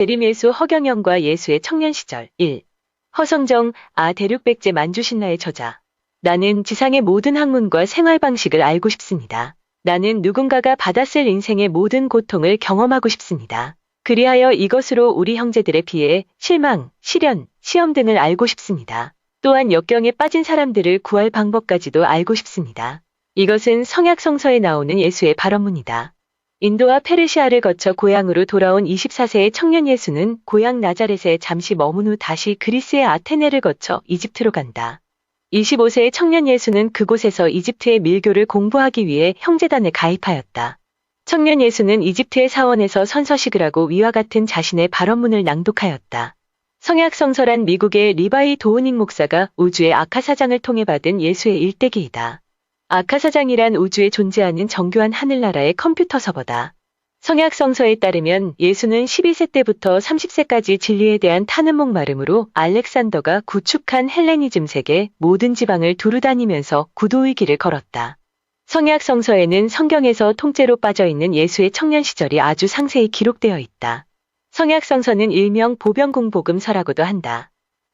대림예수 허경영과 예수의 청년 시절 1. 허성정, 아 대륙백제 만주신라의 저자. 나는 지상의 모든 학문과 생활 방식을 알고 싶습니다. 나는 누군가가 받았을 인생의 모든 고통을 경험하고 싶습니다. 그리하여 이것으로 우리 형제들의 피해, 실망, 시련, 시험 등을 알고 싶습니다. 또한 역경에 빠진 사람들을 구할 방법까지도 알고 싶습니다. 이것은 성약성서에 나오는 예수의 발언문이다. 인도와 페르시아를 거쳐 고향으로 돌아온 24세의 청년 예수는 고향 나자렛에 잠시 머문 후 다시 그리스의 아테네를 거쳐 이집트로 간다. 25세의 청년 예수는 그곳에서 이집트의 밀교를 공부하기 위해 형제단에 가입하였다. 청년 예수는 이집트의 사원에서 선서식을 하고 위와 같은 자신의 발언문을 낭독하였다. 성약성설한 미국의 리바이 도우닝 목사가 우주의 아카사장을 통해 받은 예수의 일대기이다. 아카사장이란 우주에 존재하는 정교한 하늘나라의 컴퓨터 서버다. 성약성서에 따르면 예수는 12세 때부터 30세까지 진리에 대한 타는 목마름으로 알렉산더가 구축한 헬레니즘 세계 모든 지방을 두루 다니면서 구도의 길을 걸었다. 성약성서에는 성경에서 통째로 빠져있는 예수의 청년 시절이 아주 상세히 기록되어 있다. 성약성서는 일명 보병공복음서라고도 한다.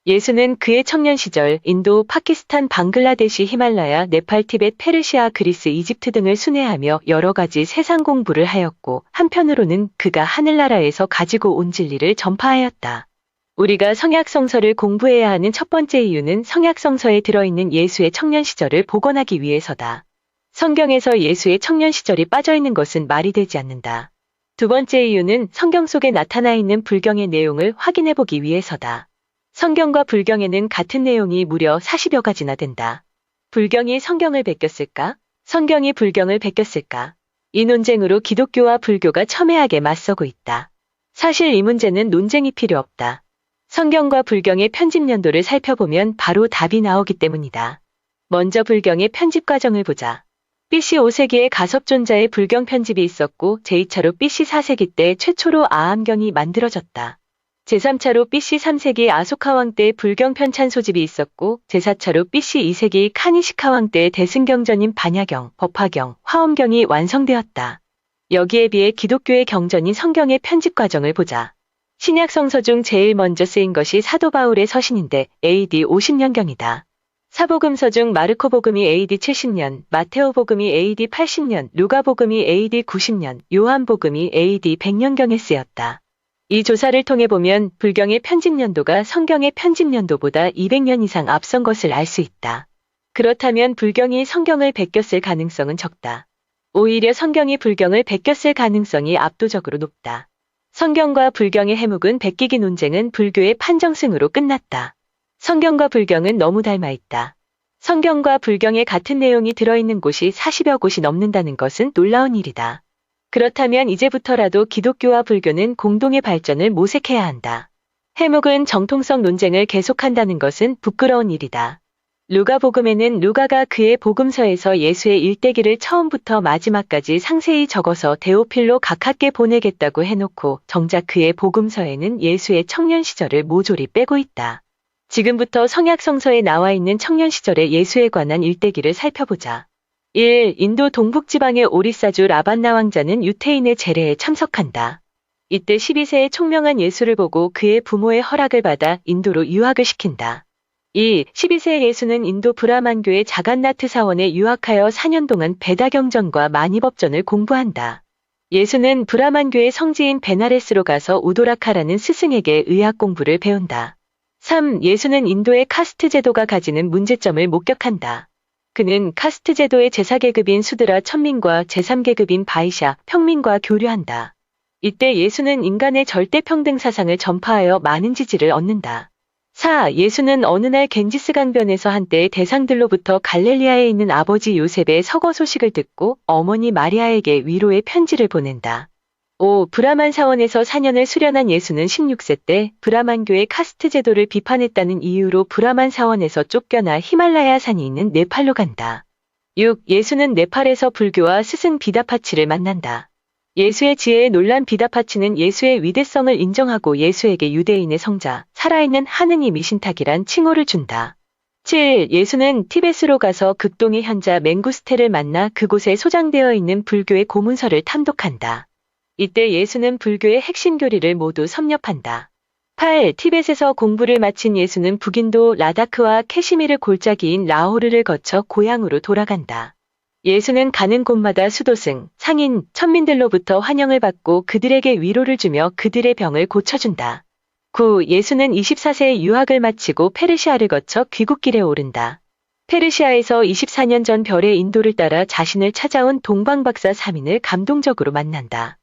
예수는 그의 청년 시절 인도, 파키스탄, 방글라데시, 히말라야, 네팔, 티벳, 페르시아, 그리스, 이집트 등을 순회하며 여러 가지 세상 공부를 하였고 한편으로는 그가 하늘나라에서 가지고 온 진리를 전파하였다. 우리가 성약성서를 공부해야 하는 첫 번째 이유는 성약성서에 들어있는 예수의 청년 시절을 복원하기 위해서다. 성경에서 예수의 청년 시절이 빠져있는 것은 말이 되지 않는다. 두 번째 이유는 성경 속에 나타나 있는 불경의 내용을 확인해 보기 위해서다. 성경과 불경에는 같은 내용이 무려 40여 가지나 된다. 불경이 성경을 베꼈을까? 성경이 불경을 베꼈을까? 이 논쟁으로 기독교와 불교가 첨예하게 맞서고 있다. 사실 이 문제는 논쟁이 필요 없다. 성경과 불경의 편집 연도를 살펴보면 바로 답이 나오기 때문이다. 먼저 불경의 편집 과정을 보자. BC 5세기에 가섭존자의 불경 편집이 있었고 제2차로 BC 4세기 때 최초로 아함경이 만들어졌다. 제3차로 BC 3세기 아소카왕 때 불경 편찬 소집이 있었고 제4차로 BC 2세기 카니시카왕 때 대승경전인 반야경, 법화경, 화엄경이 완성되었다. 여기에 비해 기독교의 경전인 성경의 편집 과정을 보자. 신약 성서 중 제일 먼저 쓰인 것이 사도 바울의 서신인데 AD 50년경이다. 사복음서 중 마르코 복음이 AD 70년, 마테오 복음이 AD 80년, 루가 복음이 AD 90년, 요한 복음이 AD 100년경에 쓰였다. 이 조사를 통해 보면 불경의 편집 연도가 성경의 편집 연도보다 200년 이상 앞선 것을 알 수 있다. 그렇다면 불경이 성경을 베꼈을 가능성은 적다. 오히려 성경이 불경을 베꼈을 가능성이 압도적으로 높다. 성경과 불경의 해묵은 베끼기 논쟁은 불교의 판정승으로 끝났다. 성경과 불경은 너무 닮아 있다. 성경과 불경에 같은 내용이 들어있는 곳이 40여 곳이 넘는다는 것은 놀라운 일이다. 그렇다면 이제부터라도 기독교와 불교는 공동의 발전을 모색해야 한다. 해묵은 정통성 논쟁을 계속한다는 것은 부끄러운 일이다. 루가복음에는 루가가 그의 복음서에서 예수의 일대기를 처음부터 마지막까지 상세히 적어서 데오필로 각하께 보내겠다고 해놓고 정작 그의 복음서에는 예수의 청년 시절을 모조리 빼고 있다. 지금부터 성약성서에 나와 있는 청년 시절의 예수에 관한 일대기를 살펴보자. 1. 인도 동북지방의 오리사주 라반나 왕자는 유태인의 제례에 참석한다. 이때 12세의 총명한 예수를 보고 그의 부모의 허락을 받아 인도로 유학을 시킨다. 2. 12세 예수는 인도 브라만교의 자간나트 사원에 유학하여 4년 동안 베다경전과 마니법전을 공부한다. 예수는 브라만교의 성지인 베나레스로 가서 우도라카라는 스승에게 의학 공부를 배운다. 3. 예수는 인도의 카스트 제도가 가지는 문제점을 목격한다. 그는 카스트 제도의 제사계급인 수드라 천민과 제3계급인 바이샤 평민과 교류한다. 이때 예수는 인간의 절대평등 사상을 전파하여 많은 지지를 얻는다. 4. 예수는 어느 날 겐지스 강변에서 한때 대상들로부터 갈렐리아에 있는 아버지 요셉의 서거 소식을 듣고 어머니 마리아에게 위로의 편지를 보낸다. 5. 브라만 사원에서 4년을 수련한 예수는 16세 때 브라만교의 카스트 제도를 비판했다는 이유로 브라만 사원에서 쫓겨나 히말라야 산이 있는 네팔로 간다. 6. 예수는 네팔에서 불교와 스승 비다파치를 만난다. 예수의 지혜에 놀란 비다파치는 예수의 위대성을 인정하고 예수에게 유대인의 성자, 살아있는 하느님이 신탁이란 칭호를 준다. 7. 예수는 티베스로 가서 극동의 현자 맹구스테를 만나 그곳에 소장되어 있는 불교의 고문서를 탐독한다. 이때 예수는 불교의 핵심 교리를 모두 섭렵한다. 8. 티벳에서 공부를 마친 예수는 북인도 라다크와 캐시미르 골짜기인 라호르를 거쳐 고향으로 돌아간다. 예수는 가는 곳마다 수도승, 상인, 천민들로부터 환영을 받고 그들에게 위로를 주며 그들의 병을 고쳐준다. 9. 예수는 24세에 유학을 마치고 페르시아를 거쳐 귀국길에 오른다. 페르시아에서 24년 전 별의 인도를 따라 자신을 찾아온 동방박사 3인을 감동적으로 만난다.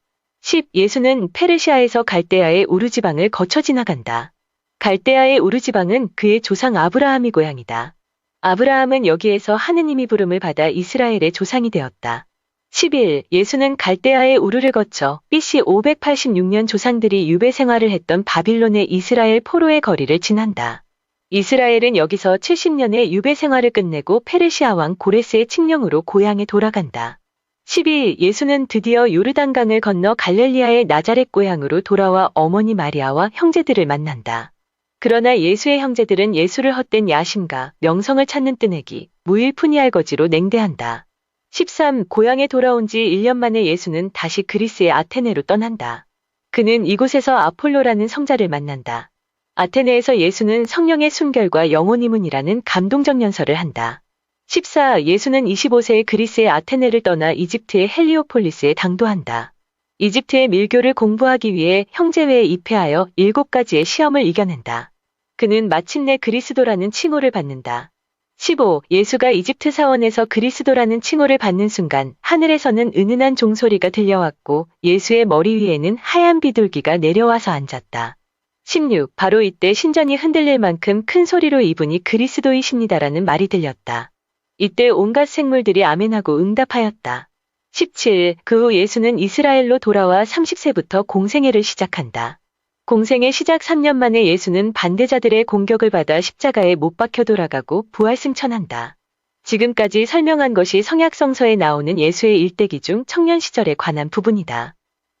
10. 예수는 페르시아에서 갈대아의 우르지방을 거쳐 지나간다. 갈대아의 우르지방은 그의 조상 아브라함이 고향이다. 아브라함은 여기에서 하느님이 부름을 받아 이스라엘의 조상이 되었다. 11. 예수는 갈대아의 우르를 거쳐 BC 586년 조상들이 유배 생활을 했던 바빌론의 이스라엘 포로의 거리를 지난다. 이스라엘은 여기서 70년의 유배 생활을 끝내고 페르시아 왕 고레스의 칙령으로 고향에 돌아간다. 12. 예수는 드디어 요르단강을 건너 갈렐리아의 나자렛 고향으로 돌아와 어머니 마리아와 형제들을 만난다. 그러나 예수의 형제들은 예수를 헛된 야심과 명성을 찾는 뜨내기, 무일푼이알거지로 냉대한다. 13. 고향에 돌아온 지 1년 만에 예수는 다시 그리스의 아테네로 떠난다. 그는 이곳에서 아폴로라는 성자를 만난다. 아테네에서 예수는 성령의 순결과 영혼이문이라는 감동적 연설을 한다. 14. 예수는 25세에 그리스의 아테네를 떠나 이집트의 헬리오폴리스에 당도한다. 이집트의 밀교를 공부하기 위해 형제회에 입회하여 7가지의 시험을 이겨낸다. 그는 마침내 그리스도라는 칭호를 받는다. 15. 예수가 이집트 사원에서 그리스도라는 칭호를 받는 순간 하늘에서는 은은한 종소리가 들려왔고 예수의 머리 위에는 하얀 비둘기가 내려와서 앉았다. 16. 바로 이때 신전이 흔들릴 만큼 큰 소리로 이분이 그리스도이십니다라는 말이 들렸다. 이때 온갖 생물들이 아멘하고 응답하였다. 17. 그 후 예수는 이스라엘로 돌아와 30세부터 공생애를 시작한다. 공생의 시작 3년 만에 예수는 반대자들의 공격을 받아 십자가에 못 박혀 돌아가고 부활승천한다. 지금까지 설명한 것이 성약성서에 나오는 예수의 일대기 중 청년 시절에 관한 부분이다.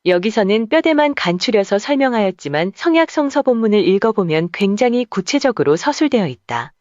여기서는 뼈대만 간추려서 설명하였지만 성약성서 본문을 읽어보면 굉장히 구체적으로 서술되어 있다.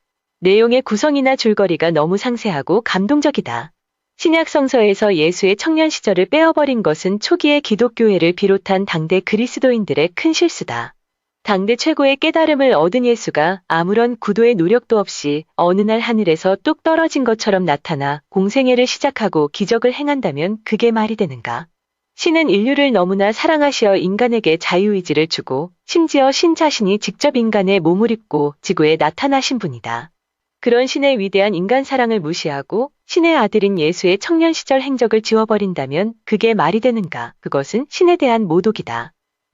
내용의 구성이나 줄거리가 너무 상세하고 감동적이다. 신약성서에서 예수의 청년 시절을 빼어버린 것은 초기의 기독교회를 비롯한 당대 그리스도인들의 큰 실수다. 당대 최고의 깨달음을 얻은 예수가 아무런 구도의 노력도 없이 어느 날 하늘에서 뚝 떨어진 것처럼 나타나 공생애를 시작하고 기적을 행한다면 그게 말이 되는가? 신은 인류를 너무나 사랑하시어 인간에게 자유의지를 주고 심지어 신 자신이 직접 인간의 몸을 입고 지구에 나타나신 분이다. 그런 신의 위대한 인간 사랑을 무시하고 신의 아들인 예수의 청년 시절 행적을 지워버린다면 그게 말이 되는가? 그것은 신에 대한 모독이다.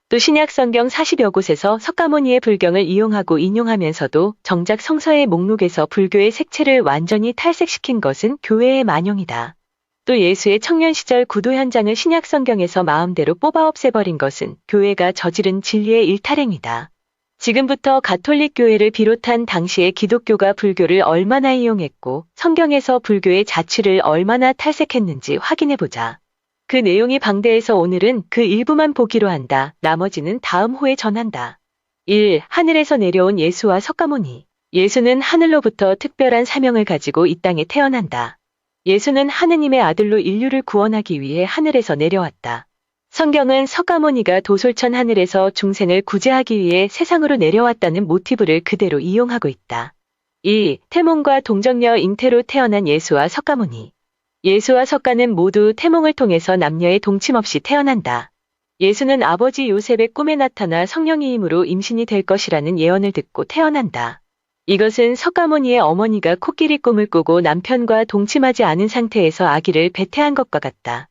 또 신약 성경 40여 곳에서 석가모니의 불경을 이용하고 인용하면서도 정작 성서의 목록에서 불교의 색채를 완전히 탈색시킨 것은 교회의 만용이다. 또 예수의 청년 시절 구도 현장을 신약 성경에서 마음대로 뽑아 없애버린 것은 교회가 저지른 진리의 일탈행위다. 지금부터 가톨릭 교회를 비롯한 당시의 기독교가 불교를 얼마나 이용했고 성경에서 불교의 자취를 얼마나 탈색했는지 확인해보자. 그 내용이 방대해서 오늘은 그 일부만 보기로 한다. 나머지는 다음 호에 전한다. 1. 하늘에서 내려온 예수와 석가모니. 예수는 하늘로부터 특별한 사명을 가지고 이 땅에 태어난다. 예수는 하느님의 아들로 인류를 구원하기 위해 하늘에서 내려왔다. 성경은 석가모니가 도솔천 하늘에서 중생을 구제하기 위해 세상으로 내려왔다는 모티브를 그대로 이용하고 있다. 2. 태몽과 동정녀 잉태로 태어난 예수와 석가모니. 예수와 석가는 모두 태몽을 통해서 남녀의 동침 없이 태어난다. 예수는 아버지 요셉의 꿈에 나타나 성령의 힘으로 임신이 될 것이라는 예언을 듣고 태어난다. 이것은 석가모니의 어머니가 코끼리 꿈을 꾸고 남편과 동침하지 않은 상태에서 아기를 배태한 것과 같다.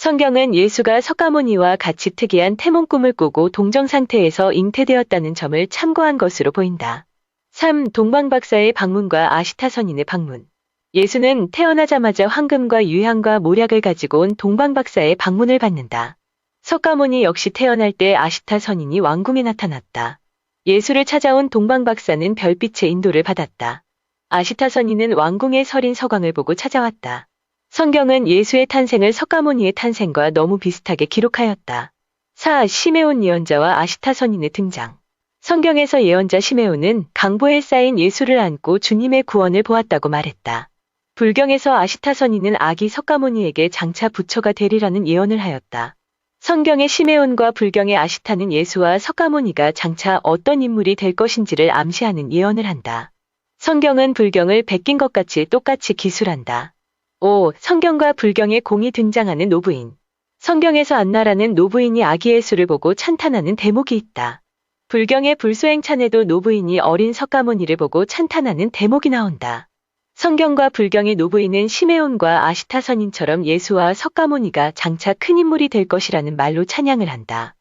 성경은 예수가 석가모니와 같이 특이한 태몽 꿈을 꾸고 동정 상태에서 잉태되었다는 점을 참고한 것으로 보인다. 3. 동방박사의 방문과 아시타 선인의 방문. 예수는 태어나자마자 황금과 유향과 모략을 가지고 온 동방박사의 방문을 받는다. 석가모니 역시 태어날 때 아시타 선인이 왕궁에 나타났다. 예수를 찾아온 동방박사는 별빛의 인도를 받았다. 아시타 선인은 왕궁의 서린 서광을 보고 찾아왔다. 성경은 예수의 탄생을 석가모니의 탄생과 너무 비슷하게 기록하였다. 4. 시메온 예언자와 아시타 선인의 등장. 성경에서 예언자 시메온은 강보에 쌓인 예수를 안고 주님의 구원을 보았다고 말했다. 불경에서 아시타 선인은 아기 석가모니에게 장차 부처가 되리라는 예언을 하였다. 성경의 시메온과 불경의 아시타는 예수와 석가모니가 장차 어떤 인물이 될 것인지를 암시하는 예언을 한다. 성경은 불경을 베낀 것 같이 똑같이 기술한다. 5. 성경과 불경의 공이 등장하는 노부인. 성경에서 안나라는 노부인이 아기 예수를 보고 찬탄하는 대목이 있다. 불경의 불소행 찬에도 노부인이 어린 석가모니를 보고 찬탄하는 대목이 나온다. 성경과 불경의 노부인은 시메온과 아시타 선인처럼 예수와 석가모니가 장차 큰 인물이 될 것이라는 말로 찬양을 한다.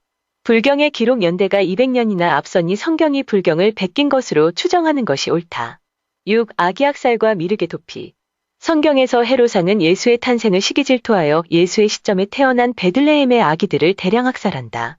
불경의 기록 연대가 200년이나 앞서니 성경이 불경을 베낀 것으로 추정하는 것이 옳다. 6. 아기학살과 미르게 도피. 성경에서 헤로상은 예수의 탄생을 시기질투하여 예수의 시점에 태어난 베들레헴의 아기들을 대량 학살한다.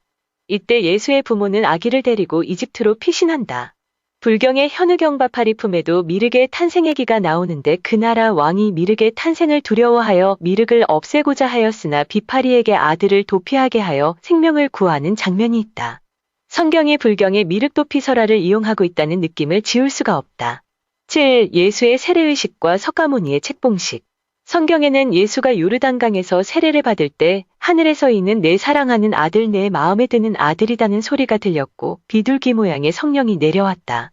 이때 예수의 부모는 아기를 데리고 이집트로 피신한다. 불경의 현우경바파리 품에도 미르게 탄생애기가 나오는데 그 나라 왕이 미르게 탄생을 두려워하여 미륵을 없애고자 하였으나 비파리에게 아들을 도피하게 하여 생명을 구하는 장면이 있다. 성경이 불경의 미륵 도피 설화를 이용하고 있다는 느낌을 지울 수가 없다. 7. 예수의 세례의식과 석가모니의 책봉식. 성경에는 예수가 요르단강에서 세례를 받을 때 하늘에서 있는 내 사랑하는 아들 내 마음에 드는 아들이다는 소리가 들렸고 비둘기 모양의 성령이 내려왔다.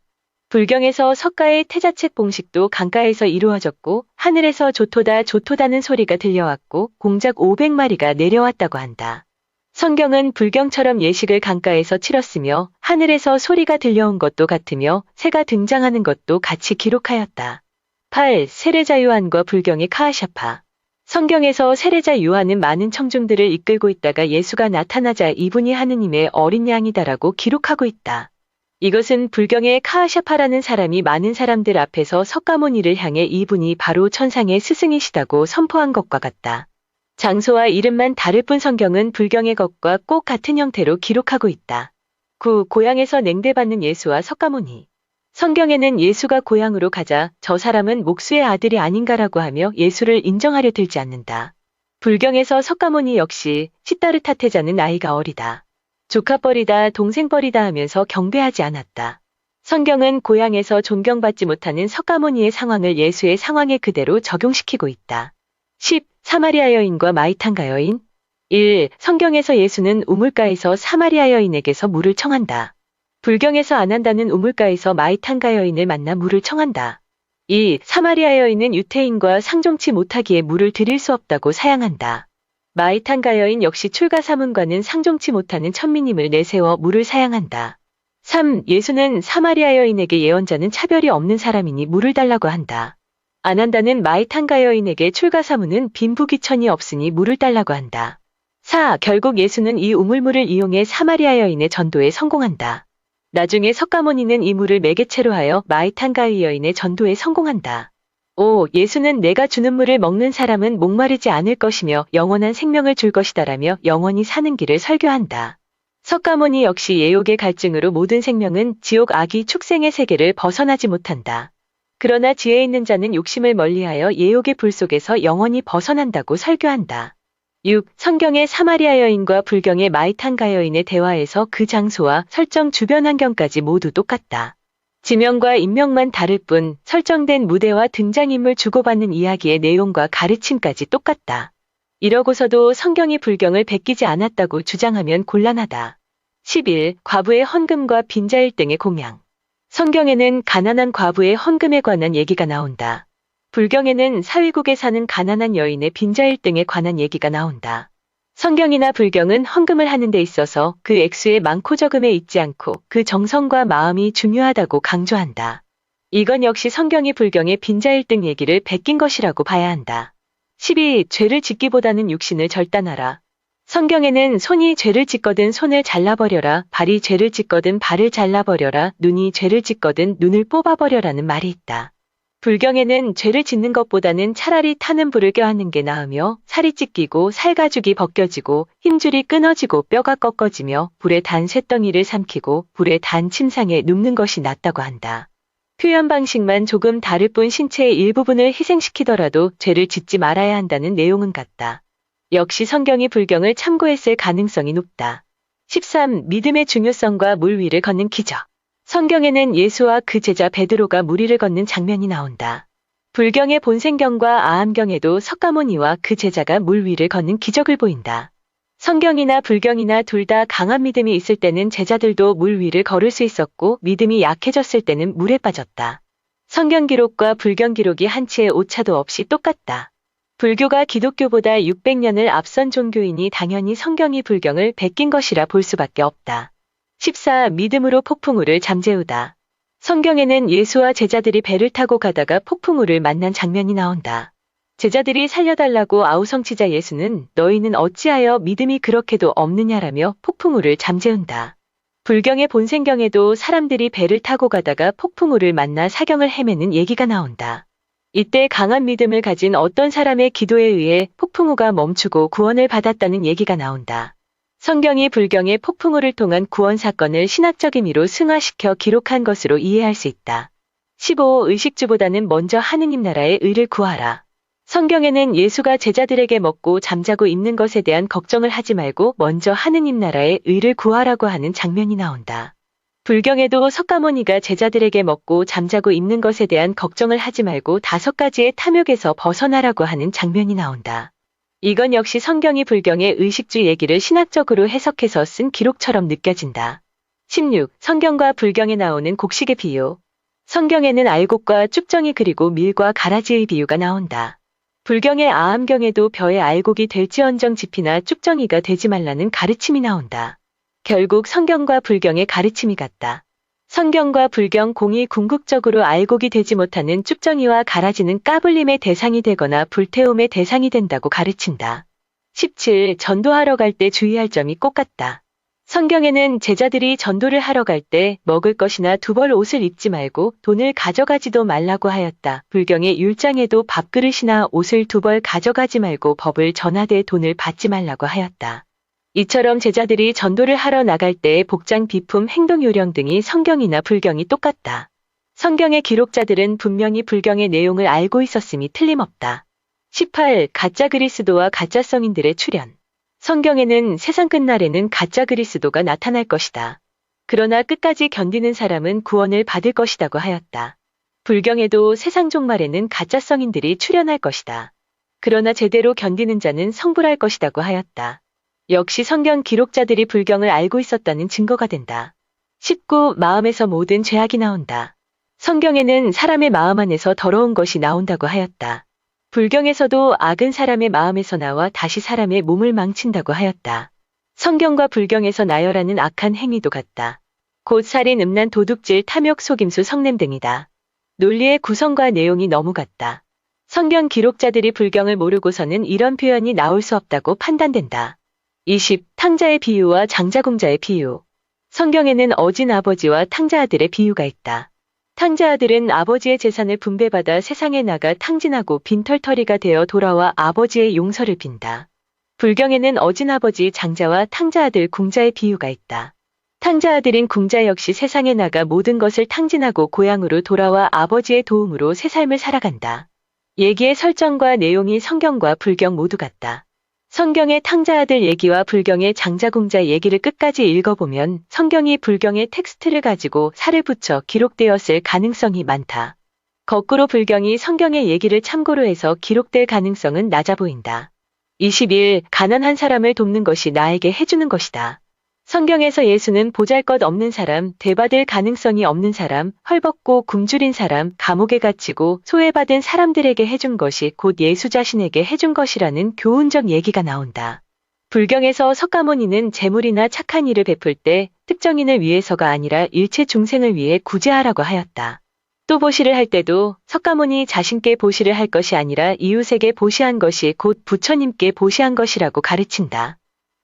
불경에서 석가의 태자책 봉식도 강가에서 이루어졌고 하늘에서 조토다 조토다는 소리가 들려왔고 공작 500마리가 내려왔다고 한다. 성경은 불경처럼 예식을 강가에서 치렀으며 하늘에서 소리가 들려온 것도 같으며 새가 등장하는 것도 같이 기록하였다. 8. 세례자 요한과 불경의 카하샤파 성경에서 세례자 요한은 많은 청중들을 이끌고 있다가 예수가 나타나자 이분이 하느님의 어린 양이다라고 기록하고 있다. 이것은 불경의 카하샤파라는 사람이 많은 사람들 앞에서 석가모니를 향해 이분이 바로 천상의 스승이시다고 선포한 것과 같다. 장소와 이름만 다를 뿐 성경은 불경의 것과 꼭 같은 형태로 기록하고 있다. 9. 고향에서 냉대받는 예수와 석가모니. 성경에는 예수가 고향으로 가자 저 사람은 목수의 아들이 아닌가라고 하며 예수를 인정하려 들지 않는다. 불경에서 석가모니 역시 시타르타테자는 아이가 어리다. 조카뻘이다 동생뻘이다 하면서 경배하지 않았다. 성경은 고향에서 존경받지 못하는 석가모니의 상황을 예수의 상황에 그대로 적용시키고 있다. 10. 사마리아 여인과 마이탄가 여인 1. 성경에서 예수는 우물가에서 사마리아 여인에게서 물을 청한다. 불경에서 안 한다는 우물가에서 마이탄가 여인을 만나 물을 청한다. 2. 사마리아 여인은 유태인과 상종치 못하기에 물을 드릴 수 없다고 사양한다. 마이탄가 여인 역시 출가 사문과는 상종치 못하는 천민임을 내세워 물을 사양한다. 3. 예수는 사마리아 여인에게 예언자는 차별이 없는 사람이니 물을 달라고 한다. 안 한다는 마이 탄가 여인에게 출가 사무는 빈부귀천이 없으니 물을 달라고 한다. 4. 결국 예수는 이 우물물을 이용해 사마리아 여인의 전도에 성공한다. 나중에 석가모니는 이 물을 매개체로 하여 마이탄가의 여인의 전도에 성공한다. 5. 예수는 내가 주는 물을 먹는 사람은 목마르지 않을 것이며 영원한 생명을 줄 것이다라며 영원히 사는 길을 설교한다. 석가모니 역시 예욕의 갈증으로 모든 생명은 지옥 악이 축생의 세계를 벗어나지 못한다. 그러나 지혜 있는 자는 욕심을 멀리하여 예욕의 불 속에서 영원히 벗어난다고 설교한다. 6. 성경의 사마리아 여인과 불경의 마이탄가 여인의 대화에서 그 장소와 설정 주변 환경까지 모두 똑같다. 지명과 인명만 다를 뿐 설정된 무대와 등장인물 주고받는 이야기의 내용과 가르침까지 똑같다. 이러고서도 성경이 불경을 베끼지 않았다고 주장하면 곤란하다. 11. 과부의 헌금과 빈자일 등의 공양. 성경에는 가난한 과부의 헌금에 관한 얘기가 나온다. 불경에는 사위국에 사는 가난한 여인의 빈자일 등에 관한 얘기가 나온다. 성경이나 불경은 헌금을 하는 데 있어서 그 액수의 많고 적음에 있지 않고 그 정성과 마음이 중요하다고 강조한다. 이건 역시 성경이 불경의 빈자일 등 얘기를 베낀 것이라고 봐야 한다. 12. 죄를 짓기보다는 육신을 절단하라. 성경에는 손이 죄를 짓거든 손을 잘라버려라, 발이 죄를 짓거든 발을 잘라버려라, 눈이 죄를 짓거든 눈을 뽑아버려라는 말이 있다. 불경에는 죄를 짓는 것보다는 차라리 타는 불을 껴안는 게 나으며 살이 찢기고 살가죽이 벗겨지고 힘줄이 끊어지고 뼈가 꺾어지며 불에 단 쇳덩이를 삼키고 불에 단 침상에 눕는 것이 낫다고 한다. 표현 방식만 조금 다를 뿐 신체의 일부분을 희생시키더라도 죄를 짓지 말아야 한다는 내용은 같다. 역시 성경이 불경을 참고했을 가능성이 높다. 13. 믿음의 중요성과 물 위를 걷는 기적. 성경에는 예수와 그 제자 베드로가 물 위를 걷는 장면이 나온다. 불경의 본생경과 아함경에도 석가모니와 그 제자가 물 위를 걷는 기적을 보인다. 성경이나 불경이나 둘 다 강한 믿음이 있을 때는 제자들도 물 위를 걸을 수 있었고 믿음이 약해졌을 때는 물에 빠졌다. 성경 기록과 불경 기록이 한치의 오차도 없이 똑같다. 불교가 기독교보다 600년을 앞선 종교이니 당연히 성경이 불경을 베낀 것이라 볼 수밖에 없다. 14. 믿음으로 폭풍우를 잠재우다. 성경에는 예수와 제자들이 배를 타고 가다가 폭풍우를 만난 장면이 나온다. 제자들이 살려달라고 아우성치자 예수는 너희는 어찌하여 믿음이 그렇게도 없느냐라며 폭풍우를 잠재운다. 불경의 본생경에도 사람들이 배를 타고 가다가 폭풍우를 만나 사경을 헤매는 얘기가 나온다. 이때 강한 믿음을 가진 어떤 사람의 기도에 의해 폭풍우가 멈추고 구원을 받았다는 얘기가 나온다. 성경이 불경의 폭풍우를 통한 구원 사건을 신학적 의미로 승화시켜 기록한 것으로 이해할 수 있다. 15. 의식주보다는 먼저 하느님 나라의 의를 구하라. 성경에는 예수가 제자들에게 먹고 잠자고 있는 것에 대한 걱정을 하지 말고 먼저 하느님 나라의 의를 구하라고 하는 장면이 나온다. 불경에도 석가모니가 제자들에게 먹고 잠자고 있는 것에 대한 걱정을 하지 말고 다섯 가지의 탐욕에서 벗어나라고 하는 장면이 나온다. 이건 역시 성경이 불경의 의식주 얘기를 신학적으로 해석해서 쓴 기록처럼 느껴진다. 16. 성경과 불경에 나오는 곡식의 비유. 성경에는 알곡과 쭉정이 그리고 밀과 가라지의 비유가 나온다. 불경의 아함경에도 벼의 알곡이 될지언정 지피나 쭉정이가 되지 말라는 가르침이 나온다. 결국 성경과 불경의 가르침이 같다. 성경과 불경 공이 궁극적으로 알곡이 되지 못하는 쭉정이와 가라지는 까불림의 대상이 되거나 불태움의 대상이 된다고 가르친다. 17. 전도하러 갈 때 주의할 점이 꼭 같다. 성경에는 제자들이 전도를 하러 갈 때 먹을 것이나 두벌 옷을 입지 말고 돈을 가져가지도 말라고 하였다. 불경의 율장에도 밥그릇이나 옷을 두벌 가져가지 말고 법을 전하되 돈을 받지 말라고 하였다. 이처럼 제자들이 전도를 하러 나갈 때의 복장, 비품, 행동 요령 등이 성경이나 불경이 똑같다. 성경의 기록자들은 분명히 불경의 내용을 알고 있었음이 틀림없다. 18. 가짜 그리스도와 가짜 성인들의 출현. 성경에는 세상 끝날에는 가짜 그리스도가 나타날 것이다. 그러나 끝까지 견디는 사람은 구원을 받을 것이라고 하였다. 불경에도 세상 종말에는 가짜 성인들이 출현할 것이다. 그러나 제대로 견디는 자는 성불할 것이라고 하였다. 역시 성경 기록자들이 불경을 알고 있었다는 증거가 된다. 19. 마음에서 모든 죄악이 나온다. 성경에는 사람의 마음 안에서 더러운 것이 나온다고 하였다. 불경에서도 악은 사람의 마음에서 나와 다시 사람의 몸을 망친다고 하였다. 성경과 불경에서 나열하는 악한 행위도 같다. 곧 살인, 음란, 도둑질, 탐욕, 속임수, 성냄 등이다. 논리의 구성과 내용이 너무 같다. 성경 기록자들이 불경을 모르고서는 이런 표현이 나올 수 없다고 판단된다. 20. 탕자의 비유와 장자공자의 비유. 성경에는 어진 아버지와 탕자 아들의 비유가 있다. 탕자 아들은 아버지의 재산을 분배받아 세상에 나가 탕진하고 빈털터리가 되어 돌아와 아버지의 용서를 빈다. 불경에는 어진 아버지 장자와 탕자 아들 궁자의 비유가 있다. 탕자 아들인 궁자 역시 세상에 나가 모든 것을 탕진하고 고향으로 돌아와 아버지의 도움으로 새 삶을 살아간다. 얘기의 설정과 내용이 성경과 불경 모두 같다. 성경의 탕자 아들 얘기와 불경의 장자공자 얘기를 끝까지 읽어보면 성경이 불경의 텍스트를 가지고 살을 붙여 기록되었을 가능성이 많다. 거꾸로 불경이 성경의 얘기를 참고로 해서 기록될 가능성은 낮아 보인다. 21. 가난한 사람을 돕는 것이 나에게 해주는 것이다. 성경에서 예수는 보잘것 없는 사람, 대받을 가능성이 없는 사람, 헐벗고 굶주린 사람, 감옥에 갇히고 소외받은 사람들에게 해준 것이 곧 예수 자신에게 해준 것이라는 교훈적 얘기가 나온다. 불경에서 석가모니는 재물이나 착한 일을 베풀 때 특정인을 위해서가 아니라 일체 중생을 위해 구제하라고 하였다. 또 보시를 할 때도 석가모니 자신께 보시를 할 것이 아니라 이웃에게 보시한 것이 곧 부처님께 보시한 것이라고 가르친다.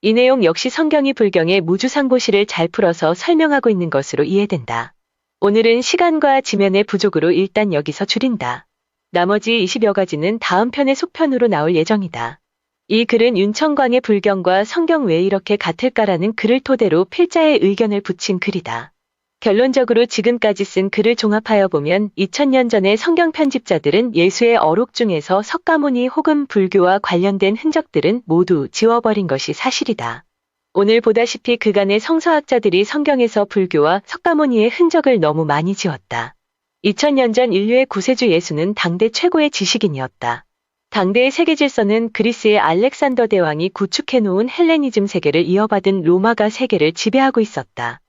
이 내용 역시 성경이 불경의 무주상고시를 잘 풀어서 설명하고 있는 것으로 이해된다. 오늘은 시간과 지면의 부족으로 일단 여기서 줄인다. 나머지 20여 가지는 다음 편의 속편으로 나올 예정이다. 이 글은 윤청광의 불경과 성경 왜 이렇게 같을까라는 글을 토대로 필자의 의견을 붙인 글이다. 결론적으로 지금까지 쓴 글을 종합하여 보면 2000년 전의 성경 편집자들은 예수의 어록 중에서 석가모니 혹은 불교와 관련된 흔적들은 모두 지워버린 것이 사실이다. 오늘 보다시피 그간의 성서학자들이 성경에서 불교와 석가모니의 흔적을 너무 많이 지웠다. 2000년 전 인류의 구세주 예수는 당대 최고의 지식인이었다. 당대의 세계 질서는 그리스의 알렉산더 대왕이 구축해놓은 헬레니즘 세계를 이어받은 로마가 세계를 지배하고 있었다.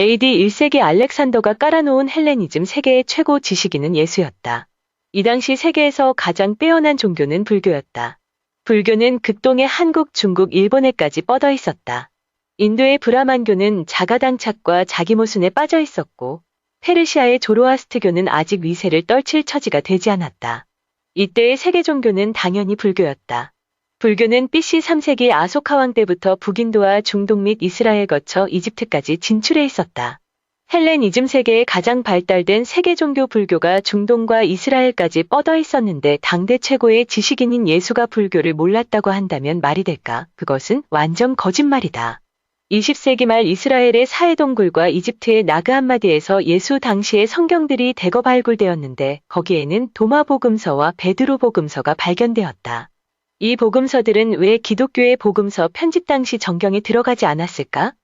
AD 1세기 알렉산더가 깔아놓은 헬레니즘 세계의 최고 지식인은 예수였다. 이 당시 세계에서 가장 빼어난 종교는 불교였다. 불교는 극동의 한국, 중국, 일본에까지 뻗어 있었다. 인도의 브라만교는 자가당착과 자기모순에 빠져 있었고, 페르시아의 조로아스트교는 아직 위세를 떨칠 처지가 되지 않았다. 이때의 세계 종교는 당연히 불교였다. 불교는 BC 3세기 아소카왕 때부터 북인도와 중동 및 이스라엘 거쳐 이집트까지 진출해 있었다. 헬레니즘 세계에 가장 발달된 세계 종교 불교가 중동과 이스라엘까지 뻗어 있었는데 당대 최고의 지식인인 예수가 불교를 몰랐다고 한다면 말이 될까? 그것은 완전 거짓말이다. 20세기 말 이스라엘의 사해동굴과 이집트의 나그 한마디에서 예수 당시의 성경들이 대거 발굴되었는데 거기에는 도마복음서와 베드로복음서가 발견되었다. 이 복음서들은 왜 기독교의 복음서 편집 당시 정경에 들어가지 않았을까?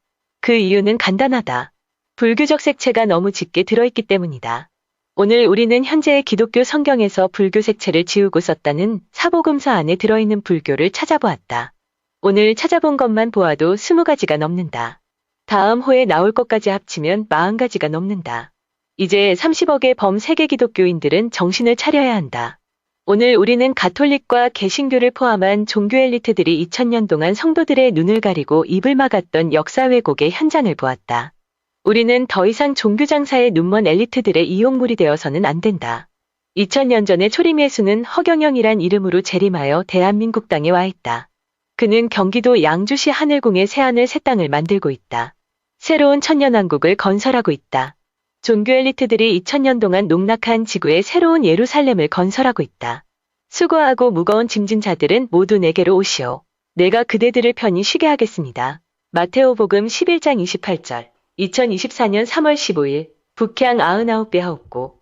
그 이유는 간단하다. 불교적 색채가 너무 짙게 들어있기 때문이다. 오늘 우리는 현재의 기독교 성경에서 불교 색채를 지우고 썼다는 사복음서 안에 들어있는 불교를 찾아보았다. 오늘 찾아본 것만 보아도 20가지가 넘는다. 다음 호에 나올 것까지 합치면 40가지가 넘는다. 이제 30억의 범 세계 기독교인들은 정신을 차려야 한다. 오늘 우리는 가톨릭과 개신교를 포함한 종교 엘리트들이 2000년 동안 성도들의 눈을 가리고 입을 막았던 역사 왜곡의 현장을 보았다. 우리는 더 이상 종교 장사의 눈먼 엘리트들의 이용물이 되어서는 안 된다. 2000년 전에 초림 예수는 허경영이란 이름으로 재림하여 대한민국 땅에 와 있다. 그는 경기도 양주시 하늘궁에 새하늘 새 땅을 만들고 있다. 새로운 천년왕국을 건설하고 있다. 종교 엘리트들이 2000년 동안 농락한 지구에 새로운 예루살렘을 건설하고 있다. 수고하고 무거운 짐진 자들은 모두 내게로 오시오. 내가 그대들을 편히 쉬게 하겠습니다. 마테오복음 11장 28절 2024년 3월 15일 북향 99배 하옵고